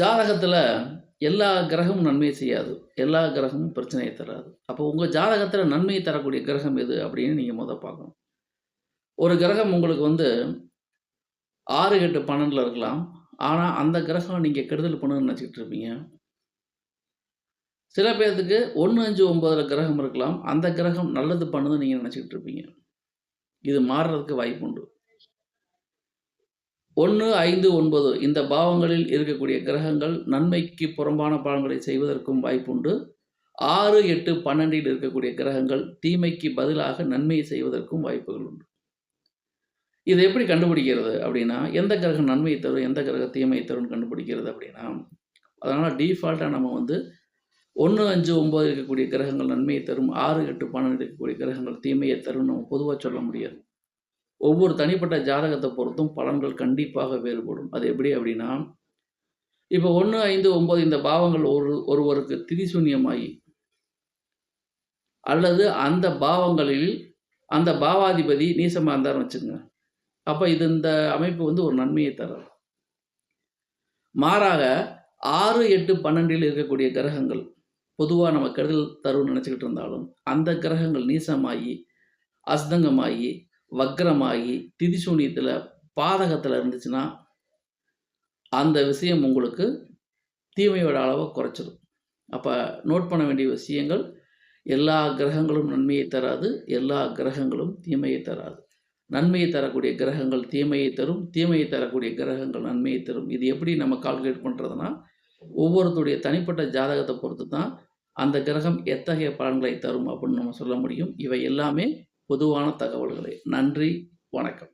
ஜாதகத்தில் எல்லா கிரகமும் நன்மை செய்யாது. எல்லா கிரகமும் பிரச்சனையை தராது. அப்போ உங்கள் ஜாதகத்தில் நன்மையை தரக்கூடிய கிரகம் எது அப்படின்னு நீங்கள் முதல் பார்க்கணும். ஒரு கிரகம் உங்களுக்கு வந்து ஆறு எட்டு பன்னெண்டில் இருக்கலாம். ஆனால் அந்த கிரகம் நீங்கள் கெடுதல் பண்ணுன்னு நினச்சிக்கிட்டு இருப்பீங்க. சில பேர்த்துக்கு ஒன்று அஞ்சு ஒம்பதில் கிரகம் இருக்கலாம். அந்த கிரகம் நல்லது பண்ணுதுன்னு நீங்கள் நினச்சிக்கிட்டு இருப்பீங்க. இது மாறுறதுக்கு வாய்ப்பு உண்டு. ஒன்று ஐந்து ஒன்பது இந்த பாவங்களில் இருக்கக்கூடிய கிரகங்கள் நன்மைக்கு புறம்பான பலன்களை செய்வதற்கும் வாய்ப்புண்டு. ஆறு எட்டு பன்னெண்டில் இருக்கக்கூடிய கிரகங்கள் தீமைக்கு பதிலாக நன்மையை செய்வதற்கும் வாய்ப்புகள் உண்டு இதை எப்படி கண்டுபிடிக்கிறது அப்படின்னா எந்த கிரகம் நன்மையை தரும் எந்த கிரகம் தீமையை தரும்னு கண்டுபிடிக்கிறது அப்படின்னா அதனால் டீஃபால்ட்டாக நம்ம வந்து ஒன்று அஞ்சு ஒம்பது இருக்கக்கூடிய கிரகங்கள் நன்மையை தரும் ஆறு எட்டு பன்னெண்டு இருக்கக்கூடிய கிரகங்கள் தீமையை தரும் நம்ம பொதுவாக சொல்ல முடியாது. ஒவ்வொரு தனிப்பட்ட ஜாதகத்தை பொறுத்தும் பலன்கள் கண்டிப்பாக வேறுபடும். அது எப்படி அப்படின்னா இப்போ ஒன்று ஐந்து ஒம்பது இந்த பாவங்கள் ஒரு ஒருவருக்கு திரிசூன்யமாகி அல்லது அந்த பாவங்களில் அந்த பாவாதிபதி நீசமாக இருந்தார்னு வச்சுங்க அப்போ இது இந்த அமைப்பு வந்து ஒரு நன்மையை தரும். மாறாக ஆறு எட்டு பன்னெண்டில் இருக்கக்கூடிய கிரகங்கள் பொதுவாக நம்ம கெடுதல் தருன்னு நினச்சிக்கிட்டு இருந்தாலும் அந்த கிரகங்கள் நீசமாகி அஸ்தங்கமாகி வக்ரமாகி திதிசூனியத்தில் பாதகத்தில் இருந்துச்சுன்னா அந்த விஷயம் உங்களுக்கு தீமையோட அளவை குறைச்சிடும் அப்போ நோட் பண்ண வேண்டிய விஷயங்கள் எல்லா கிரகங்களும் நன்மையை தராது எல்லா கிரகங்களும் தீமையை தராது. நன்மையை தரக்கூடிய கிரகங்கள் தீமையை தரும் தீமையை தரக்கூடிய கிரகங்கள் நன்மையை தரும். இது எப்படி நம்ம கால்குலேட் பண்ணுறதுனா ஒவ்வொருத்தருடைய தனிப்பட்ட ஜாதகத்தை பொறுத்து தான் அந்த கிரகம் எத்தகைய பலன்களை தரும் அப்படின்னு நம்ம சொல்ல முடியும். இவை எல்லாமே பொதுவான தகவல்களை. நன்றி வணக்கம்.